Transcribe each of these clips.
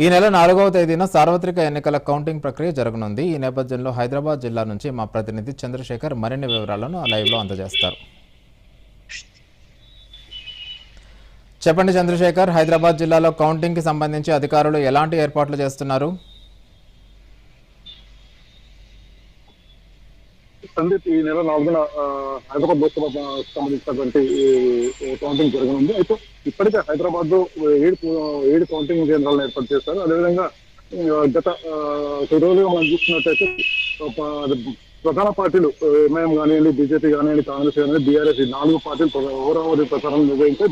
ఈ నెల నాలుగవ తేదీన సార్వత్రిక ఎన్నికల కౌంటింగ్ ప్రక్రియ జరగనుంది. ఈ నేపథ్యంలో హైదరాబాద్ జిల్లా నుంచి మా ప్రతినిధి చంద్రశేఖర్ మరిన్ని వివరాలను లైవ్లో అందజేస్తారు. చెప్పండి చంద్రశేఖర్ హైదరాబాద్ జిల్లాలో కౌంటింగ్కి సంబంధించి అధికారులు ఎలాంటి ఏర్పాట్లు చేస్తున్నారు? సందీప్ ఈ నెల నాలుగున హైదరాబాద్ లోక్సభ సంబంధించినటువంటి కౌంటింగ్ జరగనుంది. అయితే ఇప్పటికే హైదరాబాద్లో ఏడు ఏడు కౌంటింగ్ కేంద్రాలను ఏర్పాటు చేశారు. అదేవిధంగా గత కొద్ది రోజులుగా మనం చూస్తున్నట్టయితే ప్రధాన పార్టీలు ఎంఐఎం కానివ్వండి బీజేపీ కానివ్వండి కాంగ్రెస్ కానివ్వండి బీఆర్ఎస్ ఈ నాలుగు పార్టీలు ఓవరావరి ప్రచారం నిర్వహించే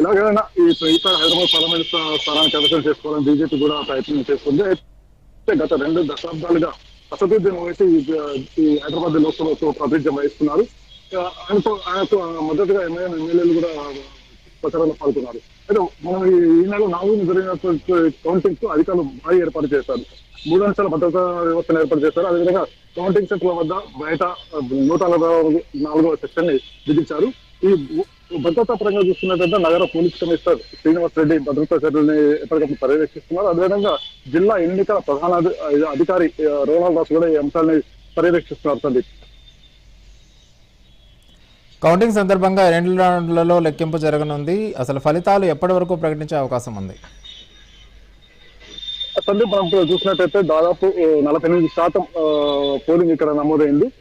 ఎలాగైనా ఈ ఈసారి హైదరాబాద్ పార్లమెంట్ స్థానాన్ని కైవసం చేసుకోవాలని బీజేపీ కూడా ప్రయత్నం చేస్తుంది. అయితే గత రెండు దశాబ్దాలుగా అసదుద్దీన్ ఓవైసీ ఈ హైదరాబాద్ లోక్సభకు ప్రాతినిధ్యం వహిస్తున్నారు. ఆయనతో ఆయనతో మద్దతుగా ఎమ్మెల్యే ఎమ్మెల్యేలు కూడా ప్రచారంలో పాల్గొన్నారు. అయితే మనం ఈ నెల నాలుగు జరిగినటువంటి కౌంటింగ్కు అధికారులు భారీ ఏర్పాటు చేశారు. మూడు అంశాల భద్రతా వ్యవస్థను ఏర్పాటు చేశారు. అదేవిధంగా కౌంటింగ్ సెంటర్ల వద్ద బయట నూట నలభై నాలుగవ సెక్షన్ని విధించారు. ఈ భద్రతా పరంగా చూస్తున్నట్టయితే నగర పోలీస్ కమిషనర్ శ్రీనివాస్ రెడ్డి భద్రతా చర్యల్ని ఎప్పటికప్పుడు పర్యవేక్షిస్తున్నారు. అదేవిధంగా జిల్లా ఎన్నికల ప్రధాన అధి- అధికారి రోనాల్డ్ దాస్ కూడా ఈ అంశాన్ని పర్యవేక్షిస్తున్నారు సందీప్. కౌంటింగ్ సందర్భంగా రెండు రౌండ్లలో లెక్కింపు జరగనుంది. అసలు ఫలితాలు ఎప్పటి వరకు ప్రకటించే అవకాశం ఉంది? సందీప్ మనం చూసినట్టయితే దాదాపు నలభై ఎనిమిది శాతం పోలింగ్ ఇక్కడ నమోదైంది.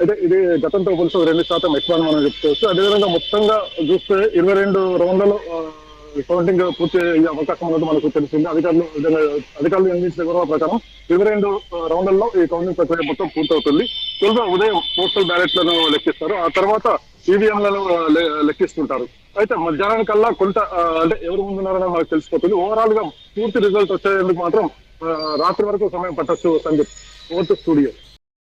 అయితే ఇది గతంతో పోలిసి రెండు శాతం ఎక్కువ అని మనం చెప్పుకోవచ్చు. అదేవిధంగా మొత్తంగా చూస్తే ఇరవై రెండు రౌండ్లలో కౌంటింగ్ పూర్తి అయ్యే అవకాశం ఉన్నది మనకు తెలిసింది. అధికారులు అధికారులు అందించిన వివరాల ప్రకారం ఇరవై రెండు రౌండ్లలో ఈ కౌంటింగ్ ప్రక్రియ మొత్తం పూర్తవుతుంది. తొలుత ఉదయం పోస్టల్ బ్యాలెట్లను లెక్కిస్తారు. ఆ తర్వాత ఈవీఎంలను లెక్కిస్తుంటారు. అయితే మధ్యాహ్నానికల్లా కొంత అంటే ఎవరు ముందున్నారని మనకు తెలిసిపోతుంది. ఓవరాల్గా పూర్తి రిజల్ట్ వచ్చేందుకు మాత్రం రాత్రి వరకు సమయం పట్టొచ్చు సందీప్. Over studio